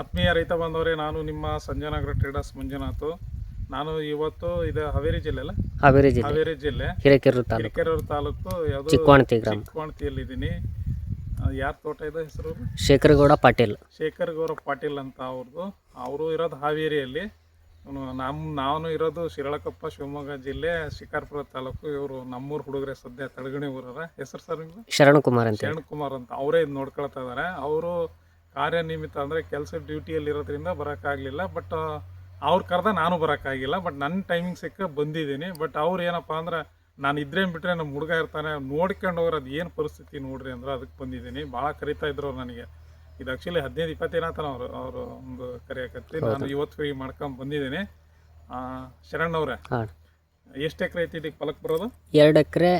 ಆತ್ಮೀಯ ರೈತ ಬಾಂಧವರೇ ನಾನು ನಿಮ್ಮ ಸಂಜಯನಗರ ಟ್ರೇಡರ್ಸ್ ಮಂಜುನಾಥ್. ನಾನು ಇವತ್ತು ಇದು ಹಾವೇರಿ ಜಿಲ್ಲೆ ಅಲ್ಲ? ಹಾವೇರಿ ಜಿಲ್ಲೆ. ಹಾವೇರಿ ಜಿಲ್ಲೆ. ಹಿರೇಕೆರೂರು ತಾಲೂಕು. ಹಿರೇಕೆರೂರು ತಾಲೂಕು ಯಾವುದು ಚಿಕ್ಕೋಣತಿ ಗ್ರಾಮ. ಚಿಕ್ಕೋಣತಿಯಲ್ಲಿದ್ದೀನಿ. ಯಾರ ತೋಟ ಇದೆ ಹೆಸರು? ಶೇಖರಗೌಡ ಪಾಟೀಲ್. ಶೇಖರ್ ಗೌಡ ಪಾಟೀಲ್ ಅಂತ ಅವ್ರದ್ದು ಅವರು ಇರೋದು ಹಾವೇರಿಯಲ್ಲಿ. ನಮ್ಮ ನಾನು ಇರೋದು ಶಿರಾಳಕೊಪ್ಪ ಶಿವಮೊಗ್ಗ ಜಿಲ್ಲೆ ಶಿಕಾರ್ಪುರ ತಾಲೂಕು. ಇವರು ನಮ್ಮೂರು ಹುಡುಗರೇ ಸದ್ಯ ತಡಗಣಿ ಊರರ ಹೆಸರು ಸರ್ ಶರಣ್ ಕುಮಾರ್ ಅಂತ ಶರಣ್ ಕುಮಾರ್ ಅಂತ. ಅವರೇ ನೋಡ್ಕೊಳ್ತಾ ಇದ್ದಾರೆ ಅವರು ಕಾರ್ಯನಿಮಿತ್ತ ಅಂದರೆ ಕೆಲಸ ಡ್ಯೂಟಿಯಲ್ಲಿ ಇರೋದ್ರಿಂದ ಬರೋಕ್ಕಾಗಲಿಲ್ಲ ಬಟ್ ಅವ್ರು ಕರೆದ ನಾನು ಬರೋಕ್ಕಾಗಿಲ್ಲ. ಬಟ್ ನನ್ನ ಟೈಮಿಂಗ್ ಸಿಕ್ಕ ಬಂದಿದ್ದೀನಿ. ಬಟ್ ಅವ್ರು ಏನಪ್ಪ ಅಂದ್ರೆ ನಾನು ಇದ್ರೇನು ಬಿಟ್ಟರೆ ನಮ್ಮ ಹುಡುಗ ಇರ್ತಾನೆ. ನೋಡ್ಕೊಂಡು ಹೋಗ್ರೆ ಅದು ಏನು ಪರಿಸ್ಥಿತಿ ನೋಡ್ರಿ ಅಂದ್ರೆ ಅದಕ್ಕೆ ಬಂದಿದ್ದೀನಿ. ಭಾಳ ಕರಿತಾ ಇದ್ರು ಅವ್ರು ನನಗೆ. ಇದು ಆ್ಯಕ್ಚುಲಿ ಹದಿನೈದು ಇಪ್ಪತ್ತೇನಾತನ ಅವರು ಅವರು ಒಂದು ಕರೆಯಕತ್ತಿ. ನಾನು ಇವತ್ತು ಫ್ರೀ ಮಾಡ್ಕೊಂಡು ಬಂದಿದ್ದೀನಿ. ಆ, ಶರಣ್ ಅವ್ರೆ. ಎಷ್ಟು ಎಕರೆ ಐತಿ ಇದಕ್ಕೆ ಫಲಕ್ ಬರೋದು? ಎರಡು ಎಕರೆ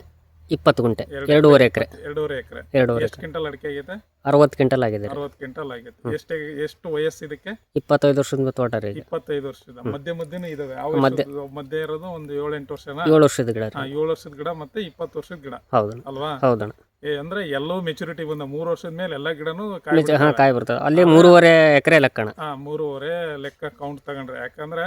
ಇಪ್ಪತ್ತು ಗುಂಟೆ ಎರಡೂವರೆ ಎಕರೆ. ಎರಡೂವರೆ ಎಕರೆ. ಎರಡೂವರೆ ಎಷ್ಟು ಕ್ವಿಂಟಲ್ ಅಡಿಕೆ ಆಗಿದೆ ಅರವತ್ತು ಕ್ವಿಂಟಲ್ ಆಗಿದೆ. ಅರವತ್ತು ಕ್ವಿಂಟಲ್ ಆಗಿದೆ ಎಷ್ಟು ಎಷ್ಟು ವಯಸ್ಸು ಇದಕ್ಕೆ? ಇಪ್ಪತ್ತೈದು ವರ್ಷದ ತೋಟ ರೀ ಇಪ್ಪತ್ತೈದು ವರ್ಷದ. ಮಧ್ಯ ಮಧ್ಯನೂ ಇದಾವೆ. ಯಾವ ವರ್ಷದ ಮಧ್ಯ ಇರೋದು ಒಂದು ಏಳು ಎಂಟು ವರ್ಷನ? ಏಳು ವರ್ಷದ ಗಿಡ ಏಳು ವರ್ಷದ ಗಿಡ ಮತ್ತೆ ಇಪ್ಪತ್ತು ವರ್ಷದ ಗಿಡ. ಹೌದಣ್ಣ ಅಲ್ವಾ? ಹೌದಣ್ಣ. ಏ ಅಂದ್ರೆ ಎಲ್ಲೋ ಮೆಚುರಿಟಿ ಬಂದ ಮೂರು ವರ್ಷದ ಮೇಲೆ ಎಲ್ಲ ಗಿಡನೂ ಕಾಯಿ ಬರ್ತದೆ ಅಲ್ಲಿ ಮೂರುವರೆ ಎಕರೆ ಲೆಕ್ಕಣ. ಹಾ ಮೂರುವರೆ ಲೆಕ್ಕ ಕೌಂಟ್ ತಗೊಂಡ್ರೆ. ಯಾಕಂದ್ರೆ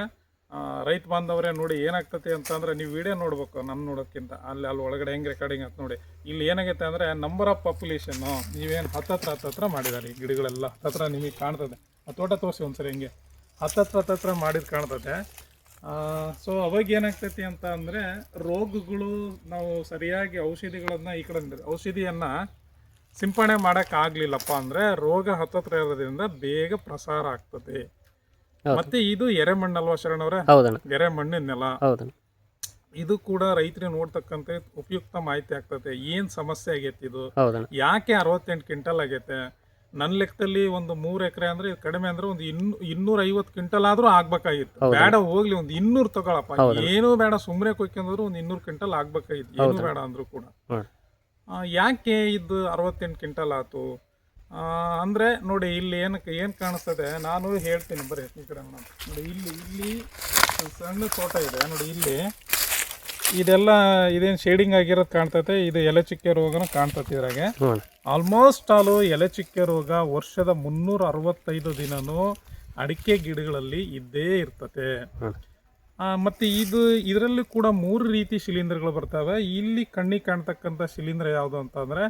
ರೈತ ಬಾಂಧವರೇ ನೋಡಿ ಏನಾಗ್ತತಿ ಅಂತಂದ್ರೆ ನೀವು ವಿಡಿಯೋ ನೋಡ್ಬೇಕು ನಮ್ಮ ನೋಡೋಕ್ಕಿಂತ ಅಲ್ಲಿ ಅಲ್ಲಿ ಒಳಗಡೆ ಹೆಂಗೆ ರೆಕಾರ್ಡಿಂಗ್ ಅಂತ ನೋಡಿ. ಇಲ್ಲಿ ಏನಾಗೈತೆ ಅಂದ್ರೆ ನಂಬರ್ ಆಫ್ ಪಾಪ್ಯುಲೇಷನ್ ನೀವೇನು ಹತ್ತತ್ರ ಹತ್ತತ್ರ ಮಾಡಿದ್ದಾರೆ ಈ ಗಿಡಗಳೆಲ್ಲ. ಹತ್ತತ್ರ ನಿಮಗೆ ಕಾಣ್ತದೆ ಆ ತೋಟ ತೋರಿಸಿ ಒಂದ್ಸರಿ ಹಿಂಗೆ. ಹತ್ತತ್ರ ಹತ್ತತ್ರ ಮಾಡಿದ್ದು ಕಾಣ್ತದೆ ಸೊ ಅವಾಗ ಏನಾಗ್ತೈತಿ ಅಂತ ಅಂದರೆ ರೋಗಗಳು ನಾವು ಸರಿಯಾಗಿ ಔಷಧಿಗಳನ್ನ ಈ ಕಡೆ ಔಷಧಿಯನ್ನು ಸಿಂಪಡಣೆ ಮಾಡೋಕ್ಕಾಗಲಿಲ್ಲಪ್ಪ ಅಂದರೆ ರೋಗ ಹತ್ತತ್ರ ಇರೋದ್ರಿಂದ ಬೇಗ ಪ್ರಸಾರ ಆಗ್ತದೆ. ಮತ್ತೆ ಇದು ಎರೆಮಣ್ಣಲ್ವಾ ಶರಣವ್ರೆ ಹೌದಣ್ಣ. ಎರೆಮಣ್ಣಿನ ನೆಲ. ಹೌದಣ್ಣ. ಇದು ಕೂಡ ರೈತರಿಗೆ ನೋಡ್ತಕ್ಕಂತ ಉಪಯುಕ್ತ ಮಾಹಿತಿ ಆಗ್ತದೆ. ಏನ್ ಸಮಸ್ಯೆ ಆಗೈತಿ ಇದು? ಯಾಕೆ ಅರವತ್ತೆಂಟು ಕ್ವಿಂಟಲ್ ಆಗೈತೆ? ನನ್ನ ಲೆಕ್ಕದಲ್ಲಿ ಒಂದು ಮೂರ್ ಎಕರೆ ಅಂದ್ರೆ ಇದು ಕಡಿಮೆ ಅಂದ್ರೆ ಒಂದು ಇನ್ ಇನ್ನೂರ ಐವತ್ತು ಕ್ವಿಂಟಲ್ ಆದ್ರೂ ಆಗ್ಬೇಕಾಗಿತ್ತು. ಬೇಡ ಹೋಗ್ಲಿ ಒಂದು ಇನ್ನೂರ್ ತಗೊಳಪ್ಪ. ಏನೂ ಬೇಡ ಸುಮ್ಮನೆ ಕೊಯ್ಕೊಂಡ್ರು ಒಂದು ಇನ್ನೂರು ಕ್ವಿಂಟಲ್ ಆಗ್ಬೇಕಾಗಿತ್ತು. ಏನು ಬೇಡ ಅಂದ್ರು ಕೂಡ. ಯಾಕೆ ಇದು ಅರವತ್ತೆಂಟು ಕ್ವಿಂಟಲ್ ಆತು? ಅಂದ್ರೆ ನೋಡಿ ಇಲ್ಲಿ ಏನಕ್ಕೆ ಏನು ಕಾಣಿಸ್ತದೆ? ನಾನು ಹೇಳ್ತೀನಿ ಬರೀ ಈ ಕಡೆ. ನೋಡಿ ಇಲ್ಲಿ ಇಲ್ಲಿ ಸಣ್ಣ ತೋಟ ಇದೆ. ನೋಡಿ ಇಲ್ಲಿ ಇದೆಲ್ಲ ಇದೇನು ಶೇಡಿಂಗ್ ಆಗಿರೋದು ಕಾಣ್ತೈತೆ? ಇದು ಎಲೆ ಚಿಕ್ಕೆ ರೋಗನ ಕಾಣ್ತೈತೆ ಇದ್ರಾಗೆ. ಆಲ್ಮೋಸ್ಟ್ ಆಲು ಎಲೆ ಚಿಕ್ಕೆ ರೋಗ ವರ್ಷದ ಮುನ್ನೂರ ಅರವತ್ತೈದು ದಿನನೂ ಅಡಿಕೆ ಗಿಡಗಳಲ್ಲಿ ಇದ್ದೇ ಇರ್ತತೆ. ಮತ್ತೆ ಇದು ಇದರಲ್ಲಿ ಕೂಡ ಮೂರು ರೀತಿ ಶಿಲೀಂಧ್ರಗಳು ಬರ್ತವೆ. ಇಲ್ಲಿ ಕಣ್ಣಿಗೆ ಕಾಣ್ತಕ್ಕಂಥ ಶಿಲೀಂಧ್ರ ಯಾವುದು ಅಂತಂದ್ರೆ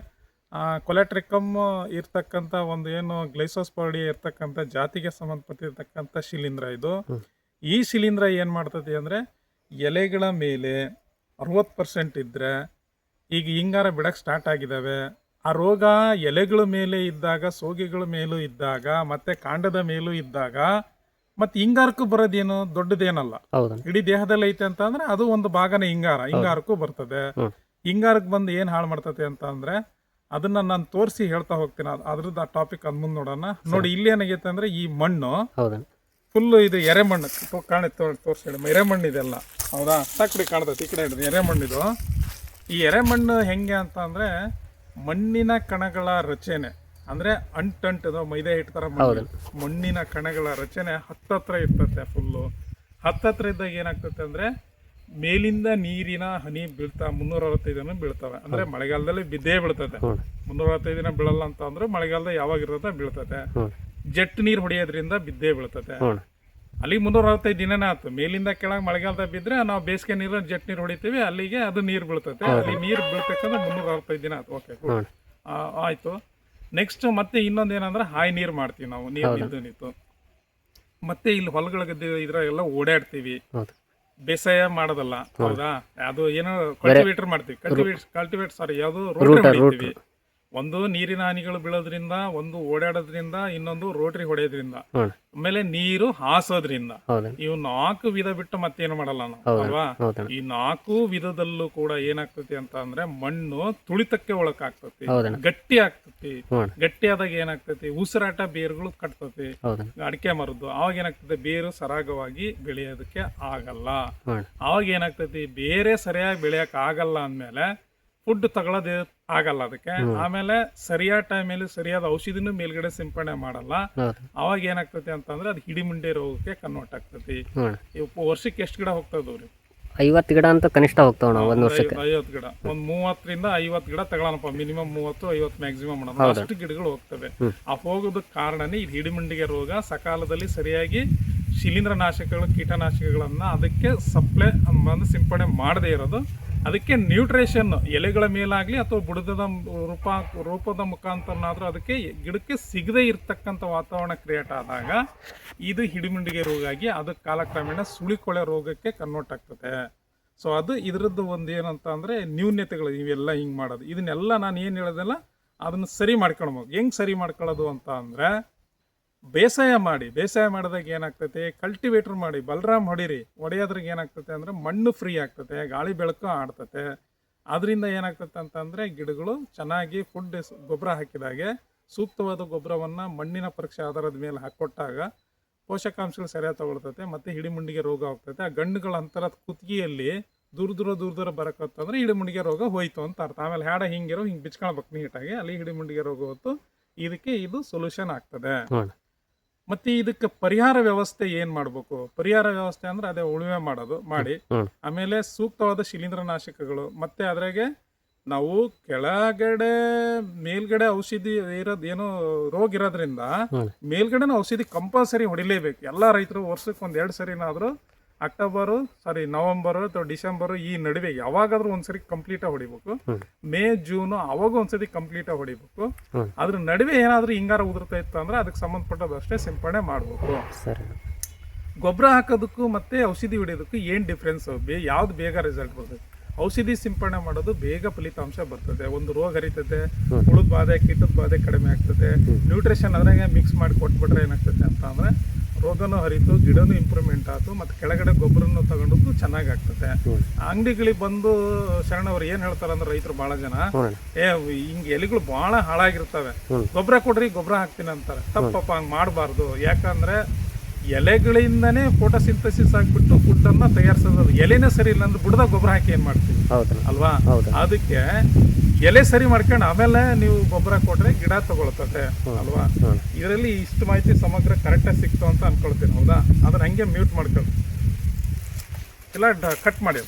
ಕೊಲೆಟ್ರಿಕಮ್ ಇರ್ತಕ್ಕಂಥ ಒಂದು ಏನು ಗ್ಲೈಸೋಸ್ಪಾಡಿ ಇರ್ತಕ್ಕಂಥ ಜಾತಿಗೆ ಸಂಬಂಧಪಟ್ಟಿರ್ತಕ್ಕಂಥ ಶಿಲೀಂಧ್ರ ಇದು. ಈ ಶಿಲೀಂಧ್ರ ಏನು ಮಾಡ್ತದೆ ಅಂದ್ರೆ ಎಲೆಗಳ ಮೇಲೆ ಅರವತ್ತು ಪರ್ಸೆಂಟ್ ಇದ್ದರೆ ಈಗ ಹಿಂಗಾರ ಬಿಡಕ್ಕೆ ಸ್ಟಾರ್ಟ್ ಆಗಿದ್ದಾವೆ ಆ ರೋಗ ಎಲೆಗಳ ಮೇಲೆ ಇದ್ದಾಗ ಸೋಗೆಗಳ ಮೇಲೂ ಇದ್ದಾಗ ಮತ್ತೆ ಕಾಂಡದ ಮೇಲೂ ಇದ್ದಾಗ ಮತ್ತು ಹಿಂಗಾರಕ್ಕೂ ಬರೋದೇನು ದೊಡ್ಡದೇನಲ್ಲ. ಇಡೀ ದೇಹದಲ್ಲಿ ಐತೆ ಅಂತ ಅಂದ್ರೆ ಅದು ಒಂದು ಭಾಗನೇ ಹಿಂಗಾರ. ಹಿಂಗಾರಕ್ಕೂ ಬರ್ತದೆ. ಹಿಂಗಾರಕ್ಕೆ ಬಂದು ಏನು ಹಾಳು ಮಾಡ್ತದೆ ಅಂತ ಅಂದ್ರೆ ಅದನ್ನ ನಾನು ತೋರಿಸಿ ಹೇಳ್ತಾ ಹೋಗ್ತೀನಿ. ಅದ್- ಅದ್ರದ್ದು ಆ ಟಾಪಿಕ್ ಅದ್ ಮುಂದೆ ನೋಡೋಣ. ನೋಡಿ ಇಲ್ಲಿ ಏನಾಗೈತೆ ಅಂದ್ರೆ ಈ ಮಣ್ಣು ಫುಲ್ ಇದು ಎರೆಮಣ್ಣು. ಮಣ್ಣು ಕಾಣೆ ತೋರಿಸಿ ಹೇಳಿ. ಎರೆಮಣ್ಣು ಇದೆಲ್ಲ ಹೌದಾ? ಸಾಕಡಿ ಕಾಣ್ತೈತಿ. ಈ ಕಡೆ ಹಿಡಿದು. ಎರೆಮಣ್ಣಿದು. ಈ ಎರೆಮಣ್ಣು ಹೆಂಗೆ ಅಂತ ಅಂದ್ರೆ ಮಣ್ಣಿನ ಕಣಗಳ ರಚನೆ. ಅಂದ್ರೆ ಅಂಟಂಟದು ಮೈದಾ ಹಿಟ್ಟು ತರ ಮಣ್ಣು. ಮಣ್ಣಿನ ಕಣಗಳ ರಚನೆ ಹತ್ತತ್ರ ಇರ್ತತೆ ಫುಲ್ಲು ಹತ್ತತ್ರ ಇದ್ದಾಗ ಏನಾಗ್ತತೆ ಅಂದ್ರೆ ಮೇಲಿಂದ ನೀರಿನ ಹನಿ ಬೀಳ್ತಾ ಮುನ್ನೂರ ಅರವತ್ತೈದು ದಿನ ಬೀಳ್ತವೆ. ಅಂದ್ರೆ ಮಳೆಗಾಲದಲ್ಲಿ ಬಿದ್ದೇ ಬೀಳ್ತದೆ ಮುನ್ನೂರ ಅರವತ್ತೈದು ದಿನ ಬೀಳಲ್ಲ ಅಂತ ಅಂದ್ರೆ ಮಳೆಗಾಲದ ಯಾವಾಗ ಇರ್ತದೆ ಬೀಳ್ತದೆ ಜೆಟ್ ನೀರು ಹೊಡೆಯೋದ್ರಿಂದ ಬಿದ್ದೇ ಬೀಳ್ತದೆ ಅಲ್ಲಿ ಮುನ್ನೂರ ಅರವತ್ತೈದು ದಿನನೇ ಆಯ್ತು. ಮೇಲಿಂದ ಕೆಳಗೆ ಮಳೆಗಾಲದಾಗ ಬಿದ್ದರೆ ನಾವು ಬೇಸಿಗೆ ನೀರು ಜೆಟ್ ನೀರು ಹೊಡಿತೀವಿ ಅಲ್ಲಿಗೆ ಅದು ನೀರು ಬೀಳ್ತೈತೆ. ಅಲ್ಲಿ ನೀರು ಬೀಳ್ತಕ್ಕಂದ್ರೆ ಮುನ್ನೂರ ಅರವತ್ತೈದು ದಿನ ಆಯ್ತು. ಓಕೆ ಆಯಿತು. ನೆಕ್ಸ್ಟ್ ಮತ್ತೆ ಇನ್ನೊಂದು ಏನಂದ್ರೆ ಹಾಯ್ ನೀರು ಮಾಡ್ತೀವಿ ನಾವು. ನೀರು ನಿಂತು ನಿಂತು ಮತ್ತೆ ಇಲ್ಲಿ ಹೊಲಗಳ ಗದ್ದೆ ಎಲ್ಲ ಓಡಾಡ್ತೀವಿ. ಬೇಸಾಯ ಮಾಡೋದಲ್ಲ ಹೌದಾ? ಅದು ಏನೋ ಕಲ್ಟಿವೇಟರ್ ಮಾಡ್ತೀವಿ. ಕಲ್ಟಿವೇಟ್ ಕಲ್ಟಿವೇಟ್ ಸಾರಿ ಯಾವುದು ರೋಟರ್ ಹೊಡಿತೀವಿ ಒಂದು ನೀರಿನ ಹಾನಿಗಳು ಬೀಳೋದ್ರಿಂದ ಒಂದು ಓಡಾಡೋದ್ರಿಂದ ಇನ್ನೊಂದು ರೋಟರಿ ಹೊಡೆಯೋದ್ರಿಂದ. ಆಮೇಲೆ ನೀರು ಹಾಸೋದ್ರಿಂದ. ಇವು ನಾಲ್ಕು ವಿಧ ಬಿಟ್ಟು ಮತ್ತೇನು ಮಾಡಲ್ಲ ನಾವು ಅಲ್ವಾ? ಈ ನಾಲ್ಕು ವಿಧದಲ್ಲೂ ಕೂಡ ಏನಾಗ್ತತಿ ಅಂತ ಅಂದ್ರೆ ಮಣ್ಣು ತುಳಿತಕ್ಕೆ ಒಳಕಾಗ್ತತಿ ಗಟ್ಟಿ ಆಗ್ತತಿ ಗಟ್ಟಿ ಆದಾಗ ಏನಾಗ್ತತಿ ಉಸಿರಾಟ ಬೇರುಗಳು ಕಟ್ತತಿ ಅಡಿಕೆ ಮರದ್ದು ಅವಾಗ ಏನಾಗ್ತದೆ ಬೇರು ಸರಾಗವಾಗಿ ಬೆಳೆಯೋದಕ್ಕೆ ಆಗಲ್ಲ. ಅವಾಗ ಏನಾಗ್ತತಿ ಬೇರೆ ಸರಿಯಾಗಿ ಬೆಳೆಯಕ್ ಆಗಲ್ಲ ಅಂದ್ಮೇಲೆ ಫುಡ್ ತಗೊಳ್ಳೋದು ಆಗಲ್ಲ ಅದಕ್ಕೆ. ಆಮೇಲೆ ಸರಿಯಾದ ಟೈಮಲ್ಲಿ ಸರಿಯಾದ ಔಷಧಿನೂ ಮೇಲ್ಗಡೆ ಸಿಂಪಡಣೆ ಮಾಡಲ್ಲ. ಅವಾಗ ಏನಾಗ್ತತಿ ಅಂತಂದ್ರೆ ಅದು ಹಿಡಿಮುಂಡೆ ರೋಗಕ್ಕೆ ಕನ್ವರ್ಟ್ ಆಗ್ತತಿ. ವರ್ಷಕ್ಕೆ ಎಷ್ಟು ಗಿಡ ಹೋಗ್ತದ ರೀ? ಐವತ್ತು ಗಿಡ ಅಂತ ಕನಿಷ್ಠ ಹೋಗ್ತಾವ ನಾವು ಒಂದು ವರ್ಷಕ್ಕೆ. ಐವತ್ತು ಗಿಡ. ಒಂದು ಮೂವತ್ತರಿಂದ ಐವತ್ತು ಗಿಡ ತಗೊಳ್ಳೋಣಪ್ಪ ಮಿನಿಮಮ್ ಮೂವತ್ತು ಐವತ್ತು ಮ್ಯಾಕ್ಸಿಮಮ್ ಮಾಡೋಣ ಅಷ್ಟು ಗಿಡಗಳು ಹೋಗ್ತವೆ. ಆ ಹೋಗೋದಕ್ಕೆ ಕಾರಣನೇ ಇದು ಹಿಡಿಮುಂಡಿಗೆ ರೋಗ ಸಕಾಲದಲ್ಲಿ ಸರಿಯಾಗಿ ಶಿಲೀಂಧ್ರನಾಶಕಗಳು ಕೀಟನಾಶಕಗಳನ್ನ ಅದಕ್ಕೆ ಸಪ್ಲೈ ಸಿಂಪಡಣೆ ಮಾಡದೇ ಇರೋದು. ಅದಕ್ಕೆ ನ್ಯೂಟ್ರೇಷನ್, ಎಲೆಗಳ ಮೇಲಾಗಲಿ ಅಥವಾ ಬುಡದ ರೂಪ, ರೂಪದ ಮುಖಾಂತರನಾದರೂ ಅದಕ್ಕೆ ಗಿಡಕ್ಕೆ ಸಿಗದೇ ಇರತಕ್ಕಂಥ ವಾತಾವರಣ ಕ್ರಿಯೇಟ್ ಆದಾಗ ಇದು ಹಿಡಿಮುಂಡಿಗೆ ರೋಗ ಆಗಿ ಅದು ಕಾಲಕ್ರಮೇಣ ಸುಳಿಕೊಳೆ ರೋಗಕ್ಕೆ ಕನ್ವರ್ಟ್ ಆಗ್ತದೆ. ಸೊ ಅದು ಇದರದ್ದು ಒಂದು ಏನಂತ ಅಂದರೆ ನ್ಯೂನ್ಯತೆಗಳು ಇವೆಲ್ಲ ಹಿಂಗೆ ಮಾಡೋದು. ಇದನ್ನೆಲ್ಲ ನಾನು ಏನು ಹೇಳೋದಲ್ಲ, ಅದನ್ನು ಸರಿ ಮಾಡ್ಕೊಳ್ಬೋದು ಹೆಂಗೆ ಸರಿ ಮಾಡ್ಕೊಳ್ಳೋದು ಅಂತ ಅಂದರೆ ಬೇಸಾಯ ಮಾಡಿ, ಬೇಸಾಯ ಮಾಡಿದಾಗ ಏನಾಗ್ತೈತೆ? ಕಲ್ಟಿವೇಟರ್ ಮಾಡಿ, ಬಲರಾಮ್ ಹೊಡಿರಿ ಹೊಡೆಯೋದ್ರಿಗೆ ಏನಾಗ್ತತೆ ಅಂದರೆ ಮಣ್ಣು ಫ್ರೀ ಆಗ್ತತೆ, ಗಾಳಿ ಬೆಳಕು ಆಡ್ತತೆ. ಅದರಿಂದ ಏನಾಗ್ತತೆ ಅಂತಂದರೆ ಗಿಡಗಳು ಚೆನ್ನಾಗಿ ಫುಡ್ ಗೊಬ್ಬರ ಹಾಕಿದಾಗೆ, ಸೂಕ್ತವಾದ ಗೊಬ್ಬರವನ್ನು ಮಣ್ಣಿನ ಪರೀಕ್ಷೆ ಆಧಾರದ ಮೇಲೆ ಹಾಕ್ಕೊಟ್ಟಾಗ ಪೋಷಕಾಂಶಗಳು ಸರಿಯಾಗಿ ತಗೊಳ್ತೈತೆ, ಮತ್ತು ಹಿಡಿಮುಂಡಿಗೆ ರೋಗ ಹೋಗ್ತೈತೆ ಆ ಗಂಡುಗಳ ಅಂತರದ ಕುತ್ತಿಗೆಯಲ್ಲಿ ದೂರ ದೂರ ದೂರ ದೂರ ಬರಕತ್ತಂದ್ರೆ ಹಿಡಿಮುಂಡಿಗೆ ರೋಗ ಹೋಯ್ತು ಅಂತ ಅರ್ಥ. ಆಮೇಲೆ ಹ್ಯಾಡ ಹಿಂಗಿರೋ ಹಿಂಗೆ ಬಿಚ್ಕೊಳ್ಬೇಕು ನೀಟಾಗಿ, ಅಲ್ಲಿ ಹಿಡಿಮುಂಡಿಗೆ ರೋಗ ಹೊತ್ತು ಇದಕ್ಕೆ ಇದು ಸೊಲ್ಯೂಷನ್ ಆಗ್ತದೆ. ಮತ್ತೆ ಇದಕ್ಕೆ ಪರಿಹಾರ ವ್ಯವಸ್ಥೆ ಏನ್ ಮಾಡ್ಬೇಕು? ಪರಿಹಾರ ವ್ಯವಸ್ಥೆ ಅಂದ್ರೆ ಅದೇ ಉಳುವೆ ಮಾಡೋದು ಮಾಡಿ. ಆಮೇಲೆ ಸೂಕ್ತವಾದ ಶಿಲೀಂಧ್ರನಾಶಕಗಳು. ಮತ್ತೆ ಅದ್ರಾಗೆ ನಾವು ಕೆಳಗಡೆ ಮೇಲ್ಗಡೆ ಔಷಧಿ ಇರೋದ್ ಏನು ರೋಗ ಇರೋದ್ರಿಂದ ಮೇಲ್ಗಡೆನ ಮೇಲ್ಗಡೆನೂ ಔಷಧಿ ಕಂಪಲ್ಸರಿ ಹೊಡಿಲೇಬೇಕು. ಎಲ್ಲಾ ರೈತರು ವರ್ಷಕ್ಕೆ ಒಂದ್ ಎರಡು ಸರಿನಾದ್ರೂ ಅಕ್ಟೋಬರು ಸಾರಿ ನವೆಂಬರ್ ಅಥವಾ ಡಿಸೆಂಬರ್ ಈ ನಡುವೆ ಯಾವಾಗಾದ್ರೂ ಒಂದ್ಸರಿ ಕಂಪ್ಲೀಟ್ ಹೊಡಿಬೇಕು. ಮೇ ಜೂನ್ ಅವಾಗ ಒಂದ್ಸರಿ ಕಂಪ್ಲೀಟ್ ಹೊಡಿಬೇಕು. ಅದ್ರ ನಡುವೆ ಏನಾದ್ರೂ ಹಿಂಗಾರ ಉದುರ್ತಾ ಇತ್ತು ಅಂದ್ರೆ ಅದಕ್ಕೆ ಸಂಬಂಧಪಟ್ಟದ್ದು ಅಷ್ಟೇ ಸಿಂಪಡಣೆ ಮಾಡಬೇಕು. ಸರಿ. ಗೊಬ್ಬರ ಹಾಕೋದಕ್ಕೂ ಮತ್ತೆ ಔಷಧಿ ಹೊಡಿಯೋದಕ್ಕೂ ಏನು ಡಿಫ್ರೆನ್ಸ್ ಬೇ ಯಾವ್ದು ಬೇಗ ರಿಸಲ್ಟ್ ಬರ್ತದೆ ಔಷಧಿ ಸಿಂಪಡಣೆ ಮಾಡೋದು ಬೇಗ ಫಲಿತಾಂಶ ಬರ್ತದೆ. ಒಂದು ರೋಗ ಹರಿತದೆ ಹುಳದ ಬಾಧೆ ಕೀಟದ ಬಾಧೆ ಕಡಿಮೆ ಆಗ್ತದೆ. ನ್ಯೂಟ್ರಿಷನ್ ಅದ್ರಾಗೆ ಮಿಕ್ಸ್ ಮಾಡಿ ಕೊಟ್ಬಿಟ್ರೆ ಏನಾಗ್ತದೆ ಅಂತ ಅಂದ್ರೆ ರೋಗನೂ ಹರಿತು ಗಿಡನೂ ಇಂಪ್ರೂವ್ಮೆಂಟ್ ಆಯ್ತು ಮತ್ತು ಕೆಳಗಡೆ ಗೊಬ್ಬರನ್ನು ತಗೊಂಡದ್ದು ಚೆನ್ನಾಗಿ ಆಗ್ತದೆ. ಅಂಗಡಿಗಳಿಗೆ ಬಂದು ಶರಣವ್ರು ಏನು ಹೇಳ್ತಾರೆ ಅಂದ್ರೆ ರೈತರು ಭಾಳ ಜನ ಏ ಹಿಂಗೆ ಎಲೆಗಳು ಭಾಳ ಹಾಳಾಗಿರ್ತವೆ. ಗೊಬ್ಬರ ಕೊಡ್ರಿ ಗೊಬ್ಬರ ಹಾಕ್ತೀನಿ ಅಂತಾರೆ. ತಪ್ಪಪ್ಪ ಹಂಗೆ ಮಾಡಬಾರ್ದು. ಯಾಕಂದ್ರೆ ಎಲೆಗಳಿಂದನೇ ಫೋಟೋಸಿಂಥಸಿಸ್ ಫುಡ್ ಅನ್ನ ತಯಾರಿಸೋದು ಎಲೆನೇ ಸರಿ ಇಲ್ಲ ಅಂದ್ರೆ ಬುಡದಾಗ ಗೊಬ್ಬರ ಹಾಕಿ ಏನು ಮಾಡ್ತೀವಿ? ಅಲ್ವಾ? ಅದಕ್ಕೆ ಎಲೆ ಸರಿ ಮಾಡ್ಕೊಂಡು ಆಮೇಲೆ ನೀವು ಗೊಬ್ಬರ ಕೊಟ್ರೆ ಗಿಡ ತಗೊಳ್ತದೆ. ಅಲ್ವಾ? ಇದರಲ್ಲಿ ಇಷ್ಟು ಮಾಹಿತಿ ಸಮಗ್ರ ಕರೆಕ್ಟಾಗಿ ಸಿಕ್ತು ಅಂತ ಅನ್ಕೊಳ್ತೀನಿ. ಹೌದಾ? ಅದನ್ನ ಹಂಗೆ ಮ್ಯೂಟ್ ಮಾಡ್ಕೊಳ್ಳಿ. ಇಲ್ಲ ಕಟ್ ಮಾಡಿ.